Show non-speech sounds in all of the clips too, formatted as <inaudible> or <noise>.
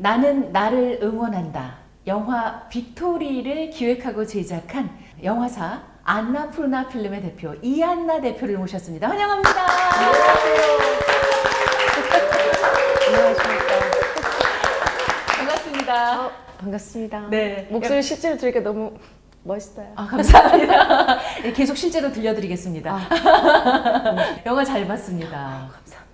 나는 나를 응원한다. 영화 빅토리를 기획하고 제작한 영화사 안나 푸르나 필름의 대표 이안나 대표를 모셨습니다. 환영합니다. 안녕하십니까. 반갑습니다. 어, 반갑습니다. 네. 목소리 실제로 들으니까 너무 멋있어요. 아, 감사합니다. 네, 계속 실제로 들려드리겠습니다. <laughs> 영화 잘 봤습니다. 감사합니다.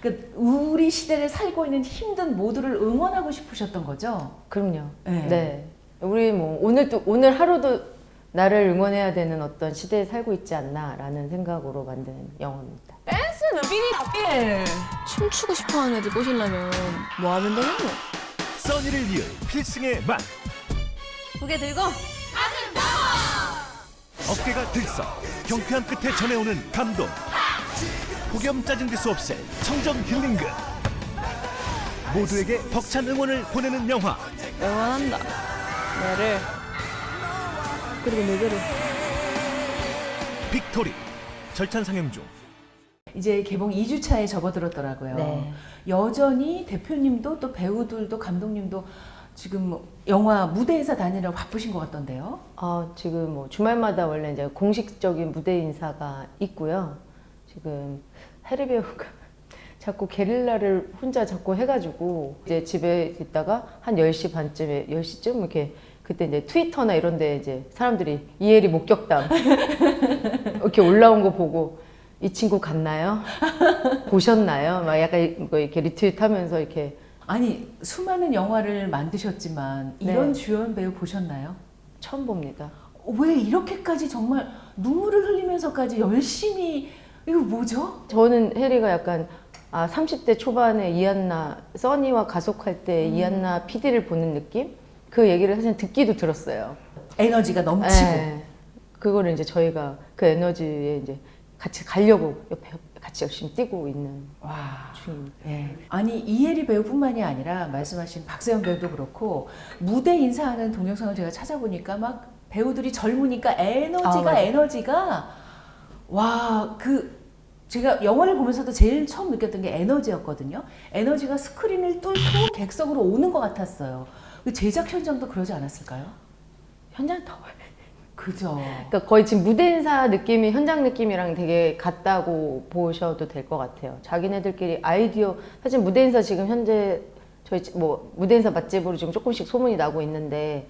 그 우리 시대를 살고 있는 힘든 모두를 응원하고 싶으셨던 거죠? 그럼요. 네. 네. 우리 뭐 오늘도 오늘 하루도 나를 응원해야 되는 어떤 시대에 살고 있지 않나라는 생각으로 만든 영화입니다. 댄스는 삐리답게 춤추고 싶어하는 애들 꼬시려면 뭐 하면 되겠노? 써니를 위해 필승의 맛 고개 들고 어깨가 들썩 경쾌한 끝에 전해오는 감동 폭염 짜증 기수 없애 청정 힐링극 모두에게 벅찬 응원을 보내는 영화 응원한다 너를 그리고 너희를 빅토리 절찬 상영 중 이제 개봉 2주차에 접어들었더라고요. 네. 여전히 대표님도 또 배우들도 감독님도 지금 영화 무대에서 다니느라 바쁘신 것 같던데요. 어, 지금 뭐 주말마다 원래 이제 공식적인 무대 인사가 있고요. 지금 해리 배우가 <laughs> 자꾸 게릴라를 혼자 자꾸 해가지고 이제 집에 있다가 한 10시 반쯤에 10시쯤 이렇게 그때 이제 트위터나 이런 데 이제 사람들이 이혜리 목격담 <laughs> 이렇게 올라온 거 보고 이 친구 갔나요? 보셨나요? 막 약간 뭐 이렇게 리트윗 하면서 이렇게 아니 수많은 영화를 만드셨지만 이런 네. 주연 배우 보셨나요? 처음 봅니다. 왜 이렇게까지 정말 눈물을 흘리면서까지 열심히 이거 뭐죠? 저는 해리가 약간 아 30대 초반에 이안나 써니와 가속할 때 이안나 PD를 보는 느낌? 그 얘기를 사실 듣기도 들었어요. 에너지가 넘치고. 네. 그거를 이제 저희가 그 에너지에 이제 같이 가려고 옆에 같이 열심히 뛰고 있는 와. 중입니다. 예. 아니 이혜리 배우뿐만이 아니라 말씀하신 박세영 배우도 그렇고 무대 인사하는 동영상을 제가 찾아보니까 막 배우들이 젊으니까 에너지가 아, 맞아요. 에너지가 와 그 제가 영화를 보면서도 제일 처음 느꼈던 게 에너지였거든요. 에너지가 스크린을 뚫고 객석으로 오는 것 같았어요. 그 제작 현장도 그러지 않았을까요? 현장 더워요. 그죠. 그러니까 거의 지금 무대 인사 느낌이 현장 느낌이랑 되게 같다고 보셔도 될 것 같아요. 자기네들끼리 아이디어 사실 무대 인사 지금 현재 저희 지- 뭐 무대 인사 맛집으로 지금 조금씩 소문이 나고 있는데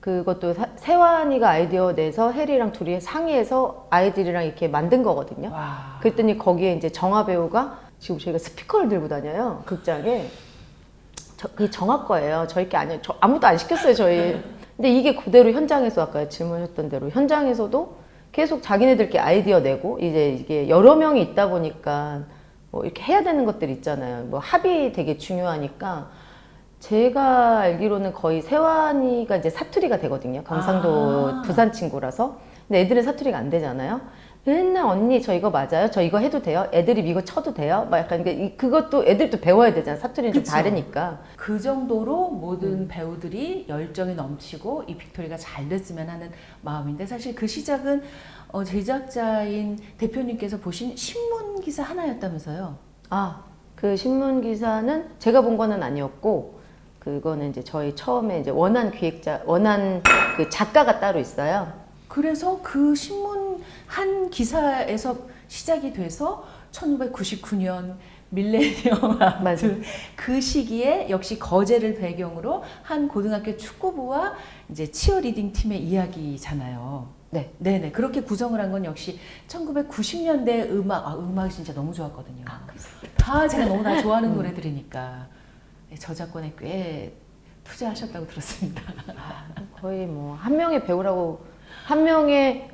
그것도 사- 세환이가 아이디어 내서 해리랑 둘이 상의해서 아이들이랑 이렇게 만든 거거든요. 와. 그랬더니 거기에 이제 정화 배우가 지금 저희가 스피커를 들고 다녀요 극장에. 저, 그게 정화 거예요. 저희 게 아니에요. 저 아무도 안 시켰어요 저희. 근데 이게 그대로 현장에서 아까 질문하셨던 대로 현장에서도 계속 자기네들끼리 아이디어 내고 이제 이게 여러 명이 있다 보니까 뭐 이렇게 해야 되는 것들 있잖아요. 뭐 합이 되게 중요하니까 제가 알기로는 거의 세환이가 이제 사투리가 되거든요. 경상도 아. 부산 친구라서. 근데 애들은 사투리가 안 되잖아요. 맨날 언니 저 이거 맞아요? 저 이거 해도 돼요? 애들이 이거 쳐도 돼요? 막 약간 그것도 애들도 배워야 되잖아. 사투리는 좀 그쵸. 다르니까. 그 정도로 모든 음. 배우들이 열정이 넘치고 이 빅토리가 잘 됐으면 하는 마음인데 사실 그 시작은 어, 제작자인 대표님께서 보신 신문 기사 하나였다면서요. 아, 그 신문 기사는 제가 본 거는 아니었고 그거는 이제 저희 처음에 이제 원한 기획자, 원한 그 작가가 따로 있어요. 그래서 그 신문 한 기사에서 시작이 돼서 1999년 밀레니엄 그 시기에 역시 거제를 배경으로 한 고등학교 축구부와 이제 치어리딩 팀의 이야기잖아요. 네. 네네 그렇게 구성을 한 건 역시 1990년대 음악 아 음악이 진짜 너무 좋았거든요. 다 제가 너무 나 좋아하는 노래들이니까 네, 저작권에 꽤 투자하셨다고 들었습니다. 거의 뭐 한 명의 배우라고 한 명의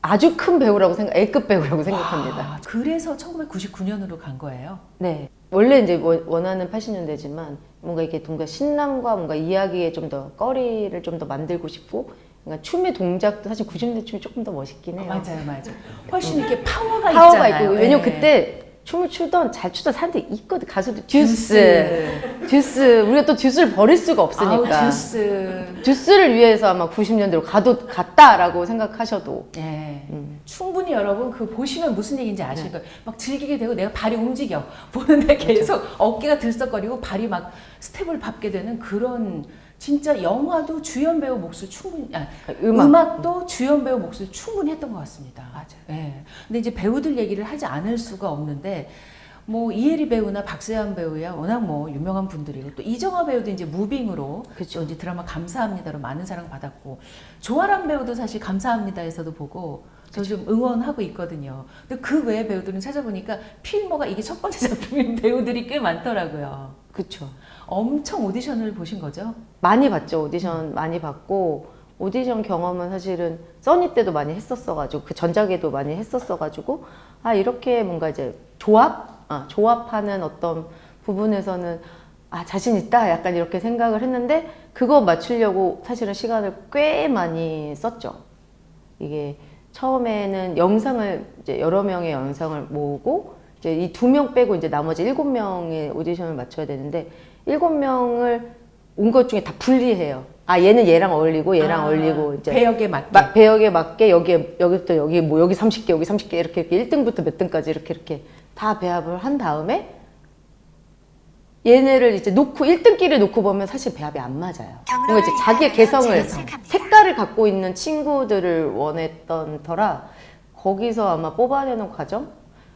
아주 큰 배우라고 생각, A급 배우라고 생각합니다. 아, 그래서 1999년으로 간 거예요. 네. 원래 이제 원- 원하는 80년대지만 뭔가 이렇게 뭔가 신남과 뭔가 이야기에 좀 더 거리를 좀 더 만들고 싶고 그러니까 춤의 동작도 사실 90년대 춤이 조금 더 멋있긴 해요. 맞아요, 맞아요. 훨씬 이렇게 파워가, 파워가 있잖아요. 있고 왜냐면 네. 그때 춤을 추던 잘 추던 사람들이 있거든 가수들. 듀스. 듀스. 우리가 또 듀스를 버릴 수가 없으니까. 아우, 듀스. 듀스를 위해서 아마 90년대로 가도 갔다라고 생각하셔도. 예. 음. 충분히 여러분 그 보시면 무슨 얘기인지 아실 거예요. 막 즐기게 되고 내가 발이 움직여. <laughs> 보는데 계속 어깨가 들썩거리고 발이 막 스텝을 밟게 되는 그런 진짜 영화도 주연 배우 몫을 충분히 아, 음악. 도 주연 배우 몫을 충분히 했던 것 같습니다. 맞아요. 예. 근데 이제 배우들 얘기를 하지 않을 수가 없는데 뭐 이혜리 배우나 박세환 배우야 워낙 뭐 유명한 분들이고 또 이정아 배우도 이제 무빙으로 그쵸. 이제 드라마 감사합니다로 많은 사랑 받았고 조아람 배우도 사실 감사합니다에서도 보고 저 좀 응원하고 있거든요. 근데 그 외의 배우들은 찾아보니까 필모가 이게 첫 번째 <laughs> 작품인 배우들이 꽤 많더라고요. 그쵸. 엄청 오디션을 보신 거죠? 많이 봤죠. 오디션 많이 봤고 오디션 경험은 사실은 써니 때도 많이 했었어가지고 그 전작에도 많이 했었어가지고 아 이렇게 뭔가 이제 조합? 아, 조합하는 어떤 부분에서는 아 자신 있다. 약간 이렇게 생각을 했는데 그거 맞추려고 사실은 시간을 꽤 많이 썼죠. 이게 처음에는 영상을 이제 여러 명의 영상을 모으고 이제 이 두 명 빼고 이제 나머지 일곱 명의 오디션을 맞춰야 되는데 일곱 명을 온 것 중에 다 분리해요. 아 얘는 얘랑 어울리고 얘랑 아, 어울리고 이제 배역에 맞게. 마- 배역에 맞게 여기에 여기부터 여기 뭐 여기 30개 여기 30개 이렇게 이렇게 1등부터 몇 등까지 이렇게 이렇게 다 배합을 한 다음에 얘네를 이제 놓고 1등끼리 놓고 보면 사실 배합이 안 맞아요. 뭔가 이제 자기의 개성을 색깔을 갖고 있는 친구들을 원했던 터라 거기서 아마 뽑아내는 과정.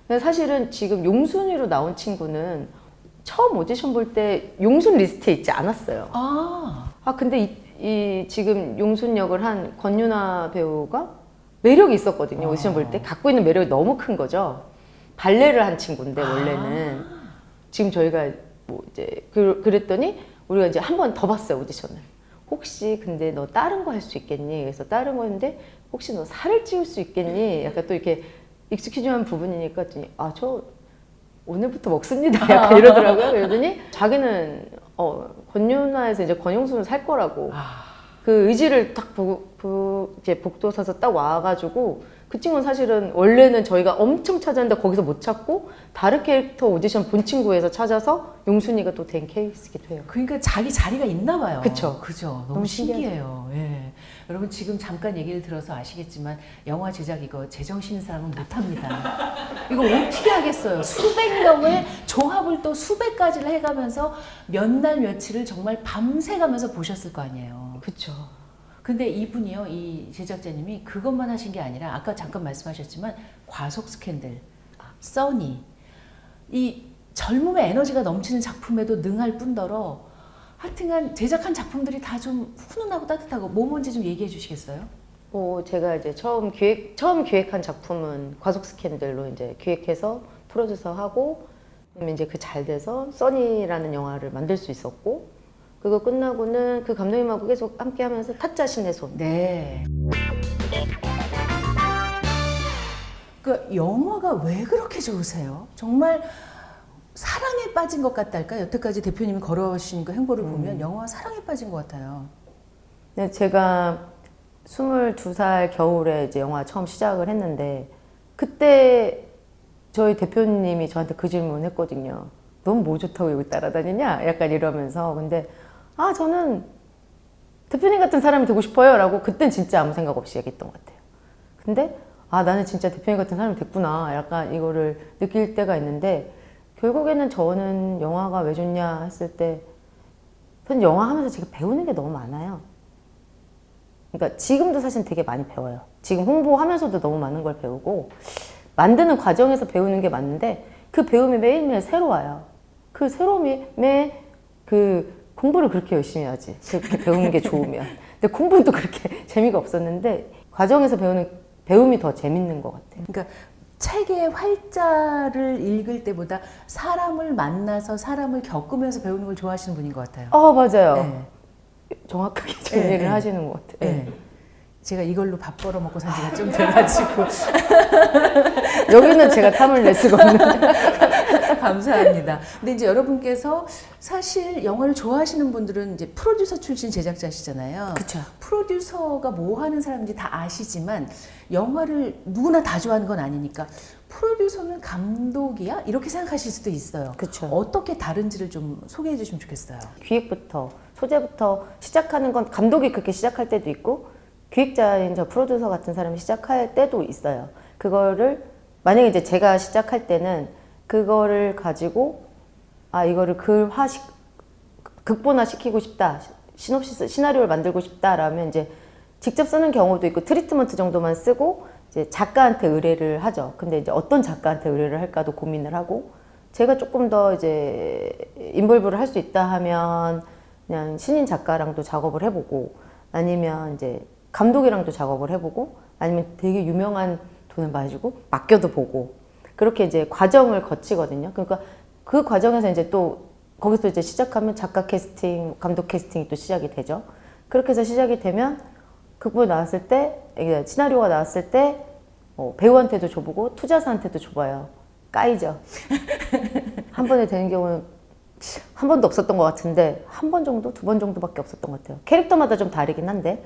근데 사실은 지금 용순이로 나온 친구는 처음 오디션 볼 때 용순 리스트에 있지 않았어요. 아. 아 근데 이, 이 지금 용순 역을 한 권유나 배우가 매력이 있었거든요 오디션 볼 때. 갖고 있는 매력이 너무 큰 거죠. 발레를 한 친구인데 원래는. 지금 저희가 뭐 이제 그, 그랬더니 우리가 이제 한 번 더 봤어요 오디션을. 혹시 근데 너 다른 거 할 수 있겠니? 그래서 다른 거 했는데 혹시 너 살을 찌울 수 있겠니? 약간 또 이렇게 익스큐즈한 부분이니까 아 저 오늘부터 먹습니다. <laughs> 약간 이러더라고요. 그러더니 자기는 어, 권유나에서 이제 권용순을 살 거라고 아. 그 의지를 딱 부, 부, 이제 복도 서서 딱 와가지고 그 친구는 사실은 원래는 저희가 엄청 찾았는데 거기서 못 찾고 다른 캐릭터 오디션 본 친구에서 찾아서 용순이가 또 된 케이스기도 해요. 그러니까 자기 자리가 있나 봐요. 그쵸. 그죠. 너무, 너무 신기해요. 예. 여러분 지금 잠깐 얘기를 들어서 아시겠지만 영화 제작 이거 제정신 사람은 못합니다. 이거 어떻게 하겠어요? 수백 명의 조합을 또 수백 가지를 해가면서 몇 날 며칠을 정말 밤새 가면서 보셨을 거 아니에요. 그쵸. 근데 이분이요, 이 제작자님이 그것만 하신 게 아니라 아까 잠깐 말씀하셨지만 과속 스캔들, 써니, 이 젊음의 에너지가 넘치는 작품에도 능할 뿐더러 하여튼간 제작한 작품들이 다 좀 훈훈하고 따뜻하고 뭐 뭔지 좀 얘기해 주시겠어요? 뭐 제가 이제 처음 기획 처음 기획한 작품은 과속 스캔들로 이제 기획해서 프로듀서 하고 이제 그 잘 돼서 써니라는 영화를 만들 수 있었고 그거 끝나고는 그 감독님하고 계속 함께 하면서 타짜 신의 손 네. 그 영화가 왜 그렇게 좋으세요? 정말 사랑에 빠진 것 같달까? 여태까지 대표님이 걸어오신 그 행보를 보면 영화 사랑에 빠진 것 같아요. 네, 제가 22살 겨울에 이제 영화 처음 시작을 했는데 그때 저희 대표님이 저한테 그 질문 했거든요. 넌 뭐 좋다고 여기 따라다니냐? 약간 이러면서. 근데 아, 저는 대표님 같은 사람이 되고 싶어요. 라고 그땐 진짜 아무 생각 없이 얘기했던 것 같아요. 근데 아, 나는 진짜 대표님 같은 사람이 됐구나. 약간 이거를 느낄 때가 있는데 결국에는 저는 영화가 왜 좋냐 했을 때 저는 영화 하면서 제가 배우는 게 너무 많아요. 그러니까 지금도 사실 되게 많이 배워요. 지금 홍보하면서도 너무 많은 걸 배우고 만드는 과정에서 배우는 게 많은데 그 배움이 매일매일 새로워요. 그 새로움에 그 공부를 그렇게 열심히 하지. 그렇게 배우는 게 좋으면. 근데 공부는 또 그렇게 <laughs> 재미가 없었는데 과정에서 배우는 배움이 더 재밌는 것 같아요. 그러니까 책의 활자를 읽을 때보다 사람을 만나서 사람을 겪으면서 배우는 걸 좋아하시는 분인 것 같아요. 어 맞아요. 네. 정확하게 정리를 네, 네. 하시는 것 같아요. 네. 제가 이걸로 밥 벌어 먹고 산 지가 좀 돼가지고 <laughs> 여기는 제가 탐을 낼 수가 없는. <laughs> 감사합니다. 근데 이제 여러분께서 사실 영화를 좋아하시는 분들은 이제 프로듀서 출신 제작자시잖아요. 그쵸. 프로듀서가 뭐 하는 사람인지 다 아시지만 영화를 누구나 다 좋아하는 건 아니니까 프로듀서는 감독이야? 이렇게 생각하실 수도 있어요. 그쵸. 어떻게 다른지를 좀 소개해 주시면 좋겠어요. 기획부터 소재부터 시작하는 건 감독이 그렇게 시작할 때도 있고 기획자인 저 프로듀서 같은 사람이 시작할 때도 있어요. 그거를 만약에 이제 제가 시작할 때는 그거를 가지고 아 이거를 글화 시 극본화 시키고 싶다 시놉시스 시나리오를 만들고 싶다라면 이제 직접 쓰는 경우도 있고 트리트먼트 정도만 쓰고 이제 작가한테 의뢰를 하죠. 근데 이제 어떤 작가한테 의뢰를 할까도 고민을 하고 제가 조금 더 이제 인볼브를 할 수 있다 하면 그냥 신인 작가랑도 작업을 해보고 아니면 이제 감독이랑도 작업을 해보고 아니면 되게 유명한 돈을 봐주고 맡겨도 보고 그렇게 이제 과정을 거치거든요. 그러니까 그 과정에서 이제 또 거기서 이제 시작하면 작가 캐스팅, 감독 캐스팅이 또 시작이 되죠. 그렇게 해서 시작이 되면 극본 나왔을 때, 시나리오가 나왔을 때 어, 배우한테도 줘보고 투자사한테도 줘봐요. 까이죠. <laughs> 한 번에 되는 경우는 한 번도 없었던 것 같은데 한 번 정도, 두 번 정도밖에 없었던 것 같아요. 캐릭터마다 좀 다르긴 한데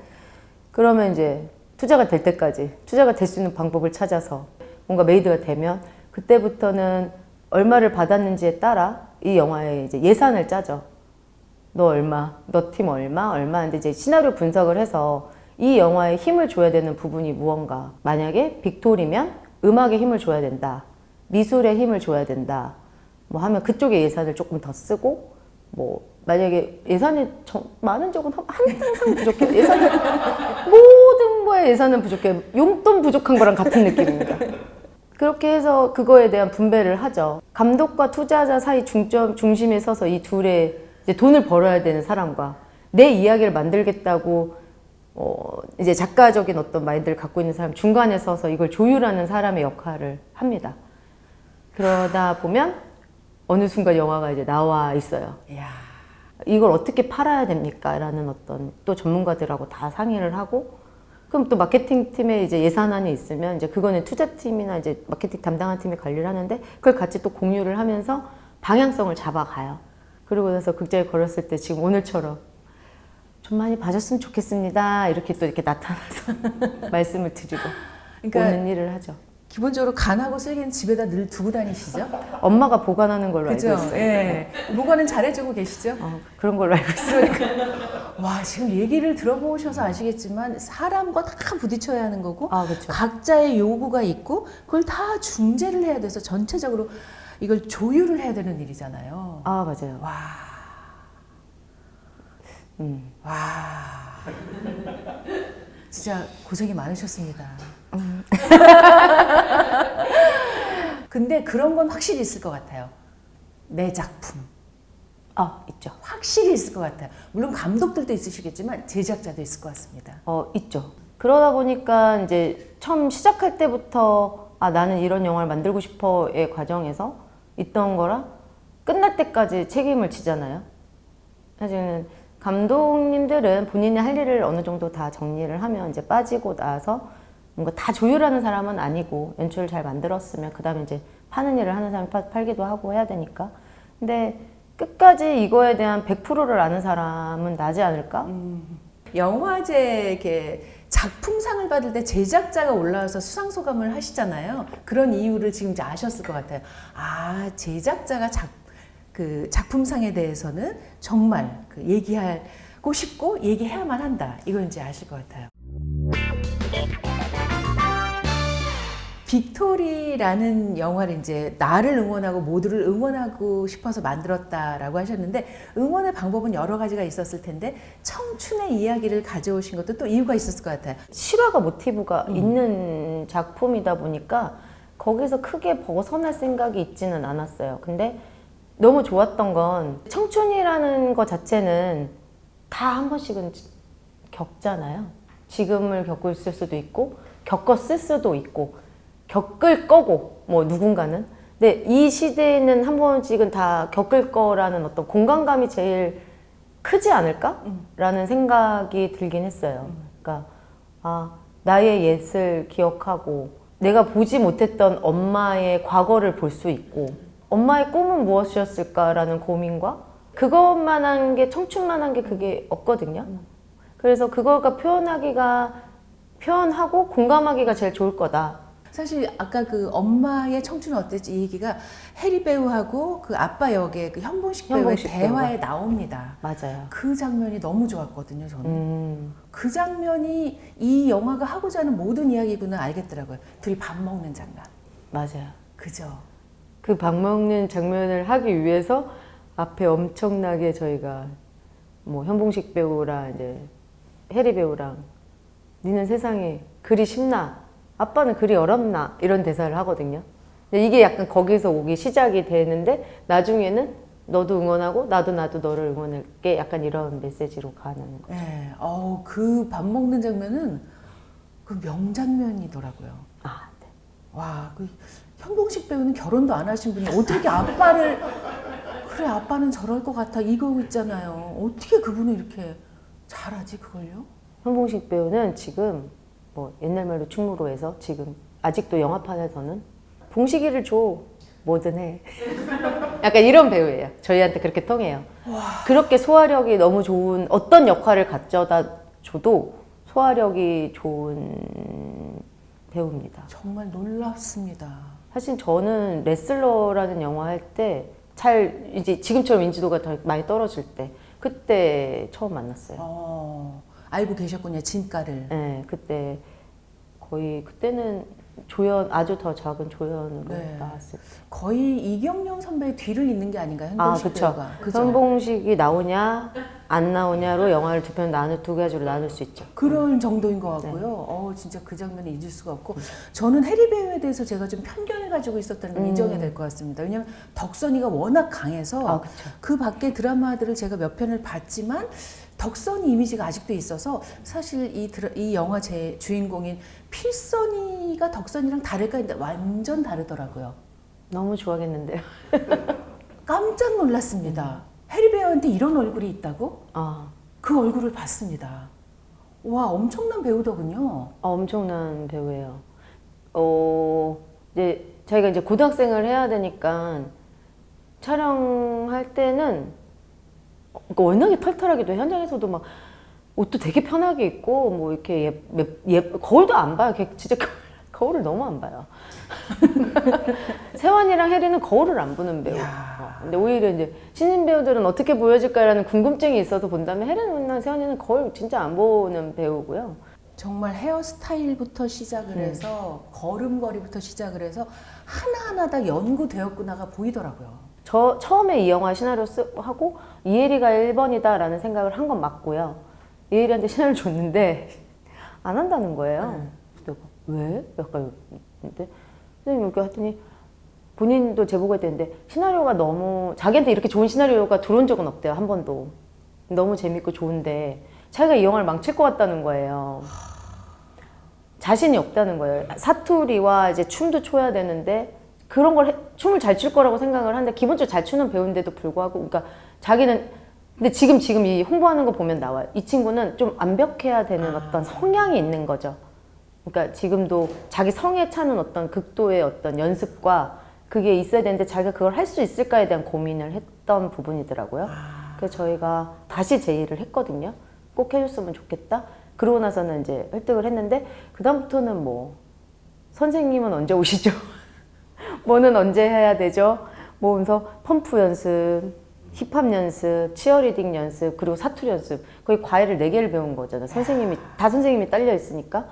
그러면 이제 투자가 될 때까지 투자가 될 수 있는 방법을 찾아서 뭔가 메이드가 되면 그때부터는 얼마를 받았는지에 따라 이 영화의 이제 예산을 짜죠. 너 얼마, 너 팀 얼마, 얼마. 근데 이제 시나리오 분석을 해서 이 영화에 힘을 줘야 되는 부분이 무언가. 만약에 빅토리면 음악에 힘을 줘야 된다. 미술에 힘을 줘야 된다. 뭐 하면 그쪽에 예산을 조금 더 쓰고, 뭐, 만약에 예산이 저- 많은 적은 한- 항상 부족해. 예산이, <laughs> 모든 거에 예산은 부족해. 용돈 부족한 거랑 같은 느낌입니다. 그렇게 해서 그거에 대한 분배를 하죠. 감독과 투자자 사이 중점, 중심에 서서 이 둘의 이제 돈을 벌어야 되는 사람과 내 이야기를 만들겠다고 어, 이제 작가적인 어떤 마인드를 갖고 있는 사람 중간에 서서 이걸 조율하는 사람의 역할을 합니다. 그러다 보면 어느 순간 영화가 이제 나와 있어요. 이야. 이걸 어떻게 팔아야 됩니까? 라는 어떤 또 전문가들하고 다 상의를 하고 그럼 또 마케팅 팀에 이제 예산안이 있으면 이제 그거는 투자팀이나 이제 마케팅 담당한 팀이 관리를 하는데 그걸 같이 또 공유를 하면서 방향성을 잡아가요. 그러고 나서 극장에 걸었을 때 지금 오늘처럼 좀 많이 봐줬으면 좋겠습니다. 이렇게 또 이렇게 나타나서 <laughs> 말씀을 드리고 그러니까 오는 일을 하죠. 기본적으로 간하고 쓸개는 집에다 늘 두고 다니시죠? 엄마가 보관하는 걸로 그죠? 알고 있어요. 예. 보관은 잘해주고 계시죠? 어, 그런 걸로 알고 있어요. 와, 지금 얘기를 들어보셔서 아시겠지만 사람과 다 부딪혀야 하는 거고 아, 그렇죠. 각자의 요구가 있고 그걸 다 중재를 해야 돼서 전체적으로 이걸 조율을 해야 되는 일이잖아요. 아, 맞아요. 와. 음. 와. 진짜 고생이 많으셨습니다. <laughs> 근데 그런 건 확실히 있을 것 같아요. 내 작품. 아, 있죠. 확실히 있을 것 같아요. 물론 감독들도 있으시겠지만 제작자도 있을 것 같습니다. 어, 있죠. 그러다 보니까 이제 처음 시작할 때부터 아, 나는 이런 영화를 만들고 싶어의 과정에서 있던 거라 끝날 때까지 책임을 지잖아요. 사실은 감독님들은 본인이 할 일을 어느 정도 다 정리를 하면 이제 빠지고 나서 뭔가 다 조율하는 사람은 아니고 연출을 잘 만들었으면 그 다음에 이제 파는 일을 하는 사람이 파- 팔기도 하고 해야 되니까. 근데 끝까지 이거에 대한 100%를 아는 사람은 나지 않을까? 영화제 이렇게 작품상을 받을 때 제작자가 올라와서 수상 소감을 하시잖아요. 그런 이유를 지금 이제 아셨을 것 같아요. 아 제작자가 작, 그 작품상에 대해서는 정말 그 얘기하고 싶고 얘기해야만 한다. 이걸 이제 아실 것 같아요. 빅토리라는 영화를 이제 나를 응원하고 모두를 응원하고 싶어서 만들었다라고 하셨는데 응원의 방법은 여러 가지가 있었을 텐데 청춘의 이야기를 가져오신 것도 또 이유가 있었을 것 같아요. 실화가 모티브가 있는 작품이다 보니까 거기서 크게 벗어날 생각이 있지는 않았어요. 근데 너무 좋았던 건 청춘이라는 것 자체는 다 한 번씩은 겪잖아요. 지금을 겪고 있을 수도 있고 겪었을 수도 있고 겪을 거고 뭐 누군가는 근데 이 시대에는 한 번씩은 다 겪을 거라는 어떤 공간감이 제일 크지 않을까라는 생각이 들긴 했어요. 그러니까 아 나의 옛을 기억하고 내가 보지 못했던 엄마의 과거를 볼 수 있고 엄마의 꿈은 무엇이었을까라는 고민과 그것만한 게 청춘만한 게 그게 없거든요. 그래서 그거가 표현하기가 표현하고 공감하기가 제일 좋을 거다. 사실 아까 그 엄마의 청춘은 어땠지 이 얘기가 해리 배우하고 그 아빠 역의 그 현봉식 배우의 현봉식 대화에 나옵니다. 맞아요. 그 장면이 너무 좋았거든요, 저는. 음, 그 장면이 이 영화가 하고자 하는 모든 이야기구나 알겠더라고요. 둘이 밥 먹는 장면. 맞아요. 그죠? 그 밥 먹는 장면을 하기 위해서 앞에 엄청나게 저희가 뭐 현봉식 배우랑 이제 해리 배우랑 니는 세상에 글이 쉽나 아빠는 글이 어렵나 이런 대사를 하거든요. 근데 이게 약간 거기서 오기 시작이 되는데 나중에는 너도 응원하고 나도 나도 너를 응원할게 약간 이런 메시지로 가는 거. 예. 어, 그밥 먹는 장면은 그 명장면이더라고요. 아, 네. 와, 그 현봉식 배우는 결혼도 안 하신 분이 어떻게 아빠를 그래 아빠는 저럴 것 같아 이거 있잖아요. 어떻게 그분을 이렇게 잘하지 그걸요? 현봉식 배우는 지금 뭐 옛날 말로 충무로 해서 지금 아직도 영화판에서는 봉식이를 줘. 뭐든 해. <laughs> 약간 이런 배우예요. 저희한테 그렇게 통해요. 그렇게 소화력이 너무 좋은 어떤 역할을 갖져다 줘도 소화력이 좋은 배우입니다. 정말 놀랍습니다. 사실 저는 레슬러라는 영화 할 때 잘 이제 지금처럼 인지도가 더 많이 떨어질 때 그때 처음 만났어요. 어, 알고 계셨군요 진가를. 네, 그때 거의 그때는 조연 아주 더 작은 조연으로 네. 나왔을 때. 거의 이경영 선배의 뒤를 잇는 게 아닌가 아, 현봉식 그쵸. 배우가. 그죠? 선봉식이 나오냐 안 나오냐로 영화를 두 편 나눌 두 가지로 나눌 수 있죠. 그런 정도인 것 같고요. 네. 어, 진짜 그 장면을 잊을 수가 없고 저는 해리 배우에 대해서 제가 좀 편견을 가지고 있었다는 걸 음. 인정해야 될 것 같습니다. 왜냐하면 덕선이가 워낙 강해서 아, 그쵸. 그 밖에 드라마들을 제가 몇 편을 봤지만 덕선이 이미지가 아직도 있어서 사실 이, 이 영화 제 주인공인 필선이가 덕선이랑 다를까 했는데 완전 다르더라고요. 너무 좋아하겠는데요. <laughs> 깜짝 놀랐습니다. 해리 배우한테 이런 얼굴이 있다고? 아, 그 얼굴을 봤습니다. 와 엄청난 배우더군요. 아, 엄청난 배우예요. 어, 이제 저희가 이제 고등학생을 해야 되니까 촬영할 때는 어, 그러니까 워낙에 털털하기도 해. 현장에서도 막 옷도 되게 편하게 입고 뭐 이렇게 예, 예, 예 거울도 안 봐요. 걔 진짜 거울- <laughs> 거울을 너무 안 봐요. <laughs> 세환이랑 혜리는 거울을 안 보는 배우. 이야. 근데 오히려 이제 신인 배우들은 어떻게 보여질까라는 궁금증이 있어서 본다면 혜리는 세환이는 거울 진짜 안 보는 배우고요. 정말 헤어스타일부터 시작을 네. 해서 걸음걸이부터 시작을 해서 하나하나 다 연구되었구나가 보이더라고요. 저 처음에 이 영화 시나리오 쓰, 하고 이혜리가 1번이다라는 생각을 한 건 맞고요. 이혜리한테 시나리오 줬는데 안 한다는 거예요. 그래서 내가 왜? 약간 근데 선생님 이렇게 했더니 본인도 제보가 했는데 시나리오가 너무 자기한테 이렇게 좋은 시나리오가 들어온 적은 없대요 한 번도 너무 재밌고 좋은데 자기가 이 영화를 망칠 것 같다는 거예요. 자신이 없다는 거예요. 사투리와 이제 춤도 춰야 되는데 그런 걸 해- 춤을 잘 출 거라고 생각을 하는데 기본적으로 잘 추는 배우인데도 불구하고 그러니까 자기는 근데 지금 지금 이 홍보하는 거 보면 나와요. 이 친구는 좀 완벽해야 되는 어떤 성향이 있는 거죠. 그러니까 지금도 자기 성에 차는 어떤 극도의 어떤 연습과 그게 있어야 되는데 자기가 그걸 할 수 있을까에 대한 고민을 했던 부분이더라고요. 그래서 저희가 다시 제의를 했거든요. 꼭 해줬으면 좋겠다. 그러고 나서는 이제 획득을 했는데 그다음부터는 뭐 선생님은 언제 오시죠? <laughs> 뭐는 언제 해야 되죠? 뭐 하면서 펌프 연습, 힙합 연습, 치어리딩 연습, 그리고 사투리 연습. 거의 과외를 네 개를 배운 거잖아요. 선생님이 다 선생님이 딸려 있으니까.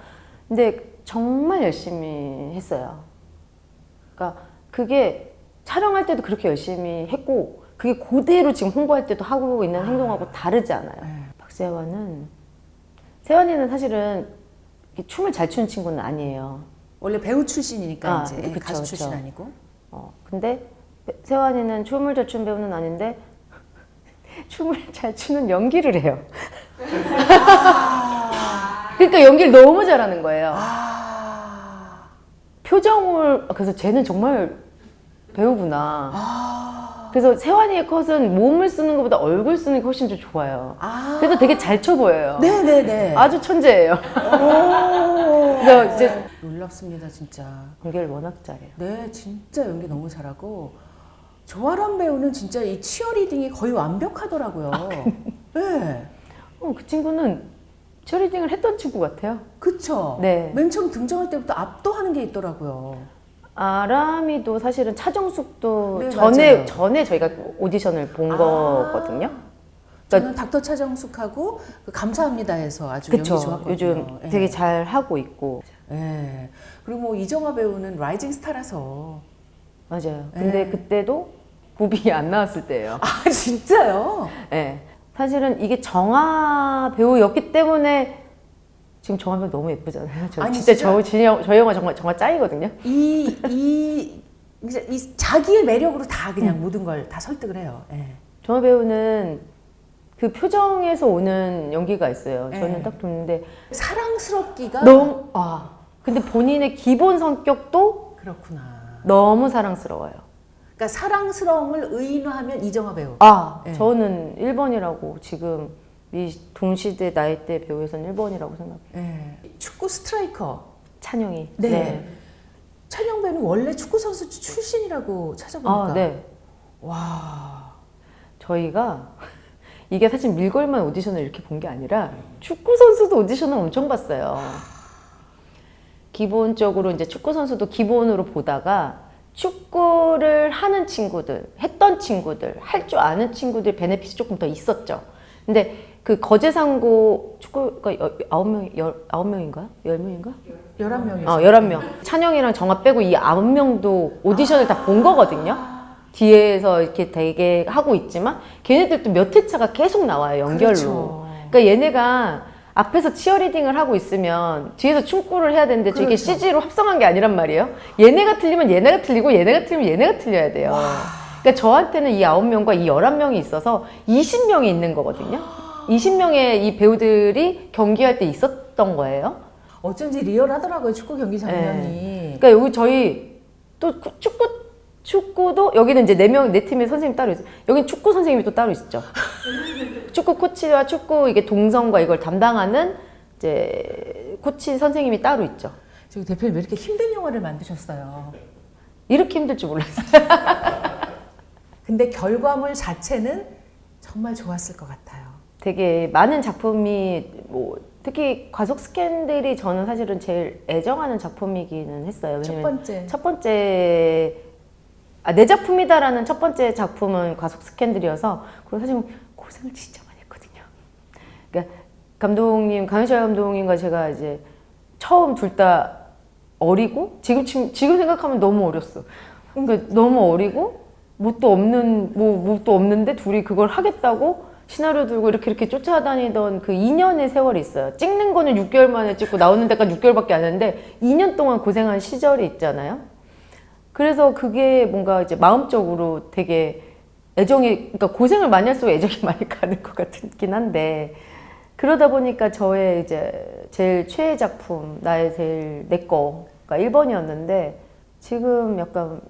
근데 정말 열심히 했어요. 그러니까 그게 촬영할 때도 그렇게 열심히 했고 그게 그대로 지금 홍보할 때도 하고 있는 행동하고 다르지 않아요. 네. 박세환은 세환이는 사실은 춤을 잘 추는 친구는 아니에요. 원래 배우 출신이니까 아, 이제 그쵸, 가수 출신 그쵸. 아니고. 어, 근데 세환이는 춤을 잘 추는 배우는 아닌데 <laughs> 춤을 잘 추는 연기를 해요. <laughs> 그러니까 연기를 너무 잘하는 거예요. 아, 표정을 그래서 쟤는 정말 배우구나. 아, 그래서 세환이의 컷은 몸을 쓰는 것보다 얼굴 쓰는 게 훨씬 더 좋아요. 아. 그래서 되게 잘 쳐 보여요. 네네네. 아주 천재예요. 오. 그래서 이제 놀랍습니다 진짜. 연기를 워낙 잘해요. 네, 진짜 연기 너무 잘하고 조아람 배우는 진짜 이 치어리딩이 거의 완벽하더라고요. 네. 어, 그 친구는 치어리딩을 했던 친구 같아요. 그쵸? 네. 맨 처음 등장할 때부터 압도하는 게 있더라고요. 아람이도 사실은 차정숙도 네, 전에 맞아요. 전에 저희가 오디션을 본 아. 거거든요. 저는 닥터 차정숙하고 그 감사합니다 해서 아주 그쵸. 연기 좋았거든요. 요즘 예. 되게 잘 하고 있고 예. 그리고 뭐 이정화 배우는 라이징 스타라서 맞아요. 근데 네. 그때도 무빙이 <laughs> 안 나왔을 때예요. 아 진짜요? 예. 사실은 이게 정아 배우였기 때문에 지금 정아 배우 너무 예쁘잖아요. 저 아니, 진짜, 진짜. 저, 저, 저 영화 정말 정말 짱이거든요. 이, 이, 이제 이 자기의 매력으로 다 음. 그냥 모든 걸 다 설득을 해요. 예. 정아 배우는 그 표정에서 오는 연기가 있어요. 저는 네. 딱 듣는데 사랑스럽기가 너무 아 근데 본인의 기본 성격도 그렇구나. 너무 사랑스러워요. 그러니까 사랑스러움을 의인화하면 이정화 배우. 아 네. 저는 1번이라고 지금 이 동시대 나이대 배우에서는 1번이라고 생각해요. 예. 축구 스트라이커 찬영이. 네. 찬영 배우는 원래 축구 선수 출신이라고 찾아보니까 아 네. 와 저희가 이게 사실 밀걸만 오디션을 이렇게 본 게 아니라 축구 선수도 오디션을 엄청 봤어요. 기본적으로 이제 축구 선수도 기본으로 보다가 축구를 하는 친구들, 했던 친구들, 할 줄 아는 친구들 베네핏이 조금 더 있었죠. 근데 그 거제상고 축구가 여- 아홉 명, 열, 아홉 명인가요? 열 명인가? 11명이죠. 어, 11명. 찬영이랑 정아 빼고 이 9명도 오디션을 다본 거거든요. 뒤에서 이렇게 되게 하고 있지만 걔네들도 몇 회차가 계속 나와요, 연결로. 그렇죠. 그러니까 얘네가 앞에서 치어리딩을 하고 있으면 뒤에서 춤꾸를 해야 되는데 저게 그렇죠. CG로 합성한 게 아니란 말이에요. 얘네가 틀리면 얘네가 틀리고 얘네가 틀리면 얘네가 틀려야 돼요. 그러니까 저한테는 이 9명과 이 11명이 있어서 20명이 있는 거거든요. 20명의 이 배우들이 경기할 때 있었던 거예요. 어쩐지 리얼하더라고요 축구 경기 장면이. 그러니까 여기 저희 또 구- 축구 축구도 여기는 이제 네 명 네 팀의 선생님 따로 있어요. 여기 축구 선생님이 또 따로 있죠. 축구 코치와 축구 이게 동성과 이걸 담당하는 이제 코치 선생님이 따로 있죠. 저기 대표님 왜 이렇게 힘든 영화를 만드셨어요? 이렇게 힘들 줄 몰랐어요. 근데 결과물 자체는 정말 좋았을 것 같아요. 되게 많은 작품이 뭐 특히 과속 스캔들이 저는 사실은 제일 애정하는 작품이기는 했어요. 첫 왜냐면 번째. 첫 번째 아, 내 작품이다라는 첫 번째 작품은 과속 스캔들이어서 그리고 사실 고생을 진짜 많이 했거든요. 그러니까 감독님 강현철 감독님과 제가 이제 처음 둘 다 어리고 지금 치- 지금 생각하면 너무 어렸어. 그러니까 너무 어리고 뭣도 없는 뭐 뭣도 없는데 둘이 그걸 하겠다고 시나리오 들고 이렇게 이렇게 쫓아다니던 그 2년의 세월이 있어요. 찍는 거는 6개월 만에 찍고 나오는 데까지 6개월밖에 안 했는데 2년 동안 고생한 시절이 있잖아요. 그래서 그게 뭔가 이제 마음적으로 되게 애정이 그러니까 고생을 많이 할수록 애정이 <laughs> 많이 가는 것 같긴 한데 그러다 보니까 저의 이제 제일 최애 작품 나의 제일 내 거가 1번이었는데 지금 약간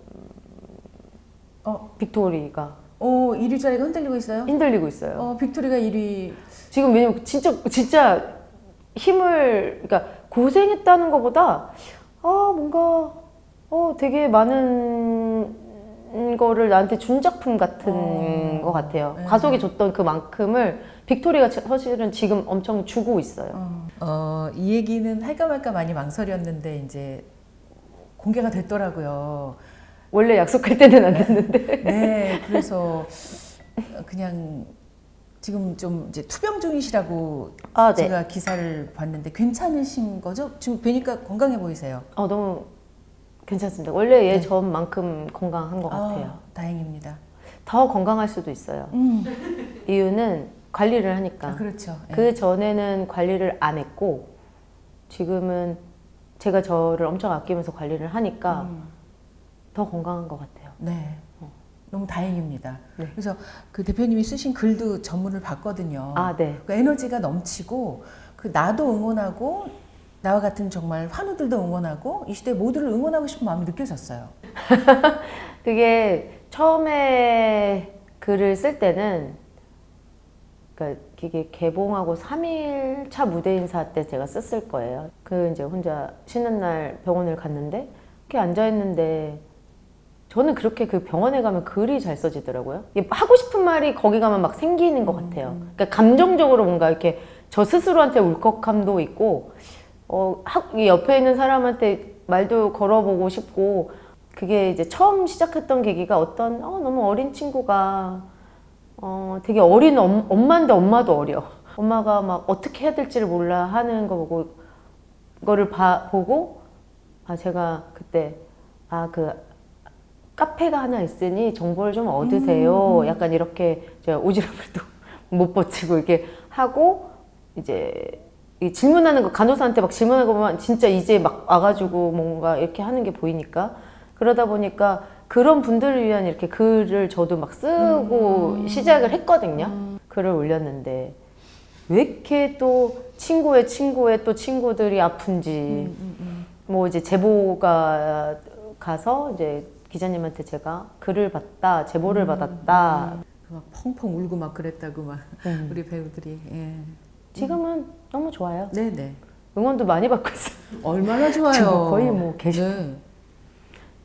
어, 빅토리가 어 1위 자리가 흔들리고 있어요? 흔들리고 있어요. 어 빅토리가 1위. 지금 왜냐면 진짜 진짜 힘을 그러니까 고생했다는 것보다 아 뭔가 어 되게 많은 거를 나한테 준 작품 같은 어. 것 같아요. 네. 과속이 줬던 그만큼을 빅토리가 사실은 지금 엄청 주고 있어요. 어, 이 얘기는 할까 말까 많이 망설였는데 이제 공개가 됐더라고요. 원래 약속할 때는 안 됐는데 네, 그래서 그냥 지금 좀 이제 투병 중이시라고 아, 네. 제가 기사를 봤는데 괜찮으신 거죠? 지금 뵈니까 건강해 보이세요. 어 너무 괜찮습니다. 원래 네. 예전만큼 건강한 것 같아요. 아, 다행입니다. 더 건강할 수도 있어요. 음, 이유는 관리를 하니까. 아, 그렇죠. 예. 그 전에는 관리를 안 했고 지금은 제가 저를 엄청 아끼면서 관리를 하니까 음, 더 건강한 것 같아요. 네. 너무 다행입니다. 네. 그래서 그 대표님이 쓰신 글도 전문을 봤거든요. 아, 네. 그 에너지가 넘치고 그 나도 응원하고 나와 같은 정말 환우들도 응원하고 이 시대 모두를 응원하고 싶은 마음이 느껴졌어요. <laughs> 그게 처음에 글을 쓸 때는 그러니까 이게 개봉하고 3일 차 무대 인사 때 제가 썼을 거예요. 그 이제 혼자 쉬는 날 병원을 갔는데 이렇게 앉아 있는데 저는 그렇게 그 병원에 가면 글이 잘 써지더라고요. 하고 싶은 말이 거기 가면 막 생기는 것 같아요. 그러니까 감정적으로 뭔가 이렇게 저 스스로한테 울컥함도 있고 어, 옆에 있는 사람한테 말도 걸어보고 싶고 그게 이제 처음 시작했던 계기가 어떤 어, 너무 어린 친구가 어, 되게 어린 엄, 엄마인데 엄마도 어려. 엄마가 막 어떻게 해야 될지를 몰라 하는 거 보고 그거를 봐, 보고 아 제가 그때 아 그 카페가 하나 있으니 정보를 좀 얻으세요. 약간 이렇게 제가 오지랖을 또 <laughs> 못 버티고 이렇게 하고 이제 이 질문하는 거 간호사한테 막 질문하는 거 보면 진짜 이제 막 와가지고 뭔가 이렇게 하는 게 보이니까 그러다 보니까 그런 분들을 위한 이렇게 글을 저도 막 쓰고 시작을 했거든요. 글을 올렸는데 왜 이렇게 또 친구의 친구의 또 친구들이 아픈지 뭐 이제 제보가 가서 이제 기자님한테 제가 글을 받다 제보를 받았다 막 펑펑 울고 막 그랬다고 막 음. 우리 배우들이. 예. 지금은 너무 좋아요 네네. 응원도 많이 받고 있어요 얼마나 <laughs> 좋아요. 거의 뭐 게시- 네.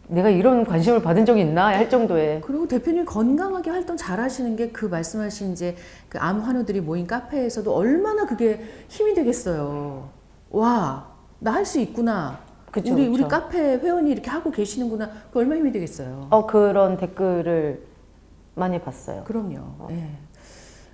내가 이런 관심을 받은 적이 있나 할 정도의 그리고 대표님 건강하게 활동 잘 하시는 게 그 말씀하신 이제 그 암 환우들이 모인 카페에서도 얼마나 그게 힘이 되겠어요. 와, 나 할 수 있구나. 그쵸, 우리 우리 그쵸. 카페 회원이 이렇게 하고 계시는구나. 그 얼마 나 힘이 되겠어요. 어 그런 댓글을 많이 봤어요 그럼요. 예.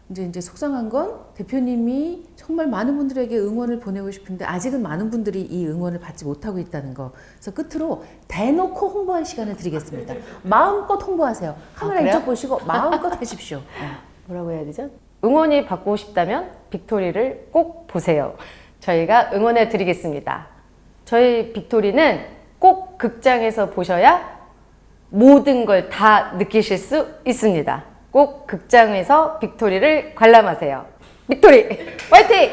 이제 이제 속상한 건 대표님이 정말 많은 분들에게 응원을 보내고 싶은데 아직은 많은 분들이 이 응원을 받지 못하고 있다는 거. 그래서 끝으로 대놓고 홍보할 시간을 드리겠습니다. 마음껏 홍보하세요. 카메라 그래요? 이쪽 보시고 마음껏 하십시오. 예. <laughs> 뭐라고 해야 되죠? 응원이 받고 싶다면 빅토리를 꼭 보세요. 저희가 응원해 드리겠습니다. 저희 빅토리는 꼭 극장에서 보셔야 모든 걸 다 느끼실 수 있습니다. 꼭 극장에서 빅토리를 관람하세요. 빅토리 화이팅!